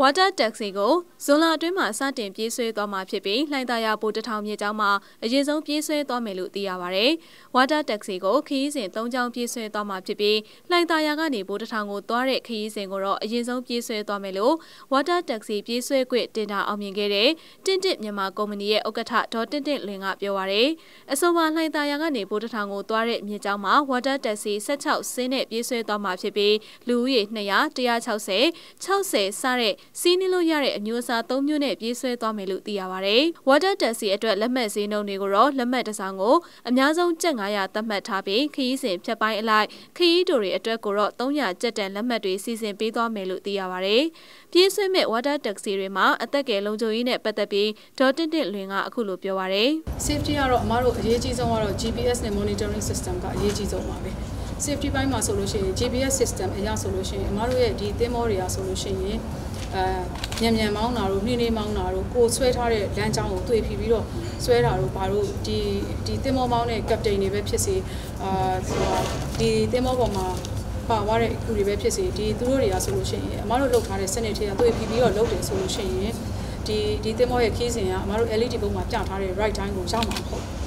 Water Taxi ကိုဇွန်လအတွင်းမှာစတင်ပြေးဆွဲသွားမှာဖြစ်ပြီးလှိုင်သာယာပိုတထောင်မြေကျောင်းမှာအရင်ဆုံးပြေးဆွဲသွားမယ်လို့သိရပါဗျ။ Water Taxi ကိုခရီးစဉ်၃ကြောင်းပြေးဆွဲသွားမှာဖြစ်ပြီးလှိုင်သာယာကနေပိုတထောင်ကိုသွားတဲ့ခရီးစဉ်ကိုတော့အရင်ဆုံးပြေးဆွဲသွားမယ်လို့ Water Taxi ပြေးဆွဲခွင့်တင်တာအောင်မြင်ခဲ့တဲ့တင့်တင့်မြန်မာကုမ္ပဏီရဲ့ဥက္ကဋ္ဌဒေါ်တင့်တင့်လင်ကပြောပါရယ်အဆိုပါလှိုင်သာယာကနေပိုတထောင်ကိုသွားတဲ့မြေကျောင်းမှာ Water Taxi 16ဆင်းနဲ့ပြေးဆွဲသွားမှာဖြစ်ပြီးလူဦးရေ200 160 60စတဲ့စီးနှင်းလို့ရတဲ့အမျိုးအစား၃မျိုးနဲ့ပြေးဆွဲသွားမယ်လို့သိရပါဗျ။ Water Taxi အတွက်လက်မှတ်ဈေးနှုန်းတွေကိုတော့လက်မှတ်တစ်စောင်ကိုအများဆုံးကျပ်900သတ်မှတ်ထားပြီးခရီးစဉ်ဖြတ်ပိုင်းအလိုက်ခရီးတိုတွေအတွက်ကိုတော့300ကျပ်တန်လက်မှတ်တွေစီစဉ်ပေးသွားမယ်လို့သိရပါဗျ။ပြေးဆွဲမဲ့ Water Taxi တွေမှာအသက်ကယ်လုံခြုံရေးနဲ့ပတ်သက်ပြီးဒေါ်တင့်တင့်လွင်ကအခုလိုပြောပါဗျ။ Safety ကတော့အမားတို့အရေးကြီးဆုံးကတော့ GPS နဲ့ monitoring system ကအရေးကြီးဆုံးပါပဲ။ safety ဘိုင်းမှာဆိုလို့ရှိရင် GPS system အရဆိုလို့ရှိရင်အမားတို့ရဲ့ဒီသင်းမောတွေကဆိုလို့ရှိရင်အဲမြန်မြန်မောင်းတာတို့နှင်းနှင်းမောင်းတာတို့ကိုဆွဲထားတဲ့လမ်းကြောင်းကိုတွေ့ပြီးပြီးတော့ဆွဲတာတို့ဘာလို့ဒီဒီသင်းမောမောင်းတဲ့ကပတိန်တွေပဲဖြစ်စေအာဆိုတာဒီသင်းမောပေါ်မှာပါသွားတဲ့ခုတွေပဲဖြစ်စေဒီသူတို့တွေကဆိုလို့ရှိရင်အမတို့လုပ်ထားတဲ့စနစ်တွေကတွေ့ပြီးပြီးတော့လုပ်တယ်ဆိုလို့ရှိရင်ဒီဒီသင်းမောရဲ့ခီးစဉ်ကအမတို့ LED ပုံမှာပြထားတဲ့ right time ကိုရောက်မှာမဟုတ်ဘူး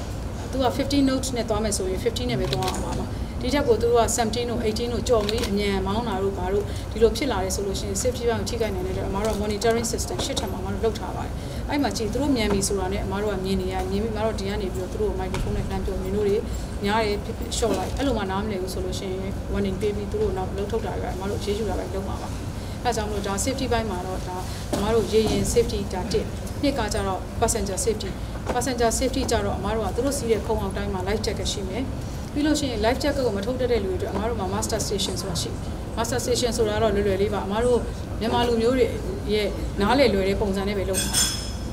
သူက50 notes နဲ့သွားမယ်ဆိုရင်50နဲ့ပဲသွားအောင်ပါပါဒီထက်ကိုသူတို့က17တို့18တို့ကြော်ပြီးအမြန်မောင်းတာတို့ဘာတို့ဒီလိုဖြစ်လာတယ်ဆိုလို့ရှိရင် safety ဘက်ကိုထိခိုက်နိုင်တဲ့အမတို့ monitoring system ရှစ်ထပ်မှာအမတို့လုပ်ထားပါတယ်အဲ့မှာကြည့်သူတို့မြန်ပြီဆိုတာနဲ့အမတို့ကမြင်နေရမြင်ပြီးအမတို့ဒီကနေပြီးတော့သူတို့ microphone နဲ့လှမ်းပြောမြင်တို့တွေညားတယ်ဖြစ်ဖြစ် short လိုက်အဲ့လိုမှနားမလည်ဘူးဆိုလို့ရှိရင် warning ပေးပြီးသူတို့နောက်လုံးထုတ်တာပဲအမတို့ရေးယူတာပဲလုပ်မှာပါ အဲကြောင့်မလို့ဒါ safety ဘိုင်းမှာတော့ဒါအမတို့ရေရင် safety ဒါတစ်နှစ်ကကြတော့ passenger safety passenger safety ကြတော့အမတို့ကသူတို့စီးတဲ့ခုံအောင်တိုင်းမှာ light jacket ရှိမယ်ပြီးလို့ရှိရင် live jacket ကိုမထုတ်တတ်တဲ့လူတွေအတွက်အမားတို့မှာ master station ဆိုတာရှိ master station ဆိုတာတော့လွယ်လွယ်လေးပါအမားတို့မြန်မာလူမျိုးတွေရဲ့နားလေလွယ်တဲ့ပုံစံနဲ့ပဲလုပ်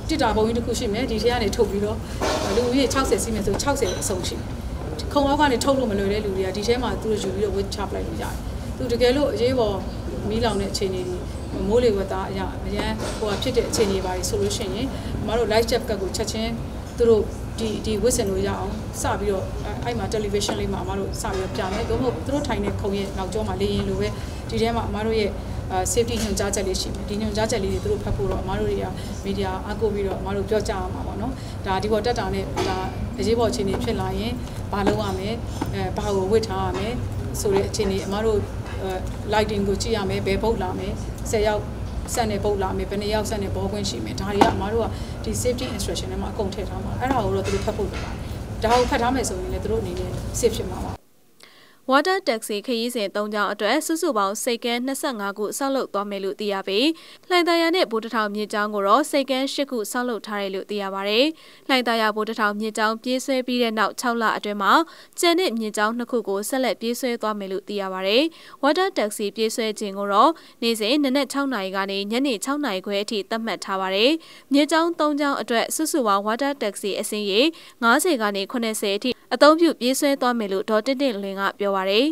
တစ်တာပုံကြီးတစ်ခုရှိမယ်ဒီထဲကနေထုတ်ပြီးတော့လူကြီး60စီးမယ်ဆို60အစုံရှိခုံအောက်ကနေထုတ်လို့မလွယ်တဲ့လူတွေကဒီထဲမှာသူတို့ယူပြီးတော့ wait chop လိုက်လို့ရတယ်သူတကယ်လို့အရေးပေါ် မီးလောင်တဲ့အခြေအနေတွေမိုးလေဝသအရာအရန်ဟိုဖြစ်တဲ့အခြေအနေပါဆိုလို့ရှိရင်အမတို့ live chat ကကိုချက်ချင်းသူတို့ဒီဒီဝစ်စင်လို့ရအောင်စပြီးတော့အဲ့မှာ television လေးမှာအမတို့စပြီးတော့ပြမယ်သို့မဟုတ်သူတို့ထိုင်တဲ့ခုံရဲ့နောက်ကျောမှာလေရင်လိုပဲဒီထဲမှာအမတို့ရဲ့ safety ညွှန်ကြားချက်လေးရှိတယ်ဒီညွှန်ကြားချက်လေးတွေသူတို့ဖတ်ဖို့တော့အမတို့တွေကမီဒီယာအကူပြီးတော့အမတို့ပြောကြရမှာပေါ့နော်ဒါဒီပေါ်တက်တာနဲ့ဒါအရေးပေါ်အခြေအနေဖြစ်လာရင်ဘာလုပ်ရမလဲအဲဘာကိုဝစ်ထားရမလဲဆိုတဲ့အခြေအနေအမတို့ lighting ကိုကြည့်ရမယ်ဘယ်ပုတ်လာမယ်10ယောက်ဆက်နေပုတ်လာမယ်ဘယ်နှစ်ယောက်ဆက်နေဘောခွင့်ရှိမယ်ဒါတွေကအမတို့ကဒီ safety instruction ထဲမှာအကုန်ထည့်ထားမှာအဲ့ဒါကိုတော့သူတို့ဖတ်ဖို့လိုပါတယ်ဒါကိုဖတ်ထားမယ်ဆိုရင်လည်းသူတို့အနေနဲ့ safe ဖြစ်မှာပါ Water Taxi ခရီးစဉ်၃ကြောင်းအတွက်စုစုပေါင်းစိတ်ကန်း25ခုဆောက်လုပ်သွားမယ်လို့သိရပြီးလှိုင်သာယာနဲ့ဗိုလ်တထောင်မြေကျောင်းကိုတော့စိတ်ကန်း10ခုဆောက်လုပ်ထားတယ်လို့သိရပါတယ်။လှိုင်သာယာဗိုလ်တထောင်မြေကျောင်းပြေးဆွဲပြီးတဲ့နောက်6လအတွင်းမှာကျန်တဲ့မြေကျောင်းနှစ်ခုကိုဆက်လက်ပြေးဆွဲသွားမယ်လို့သိရပါတယ်။ Water Taxi ပြေးဆွဲခြင်းကိုတော့နေ့စဉ်နနက်6နာရီကနေညနေ6နာရီခွဲအထိသတ်မှတ်ထားပါတယ်။မြေကျောင်း၃ကျောင်းအတွက်စုစုပေါင်း Water Taxi အစင်းရေ90ကနေ80အထိအသုံးပြုပြေးဆွဲသွားမယ်လို့ဒေါ်တင့်တင့်လင်းကပြောပါရယ်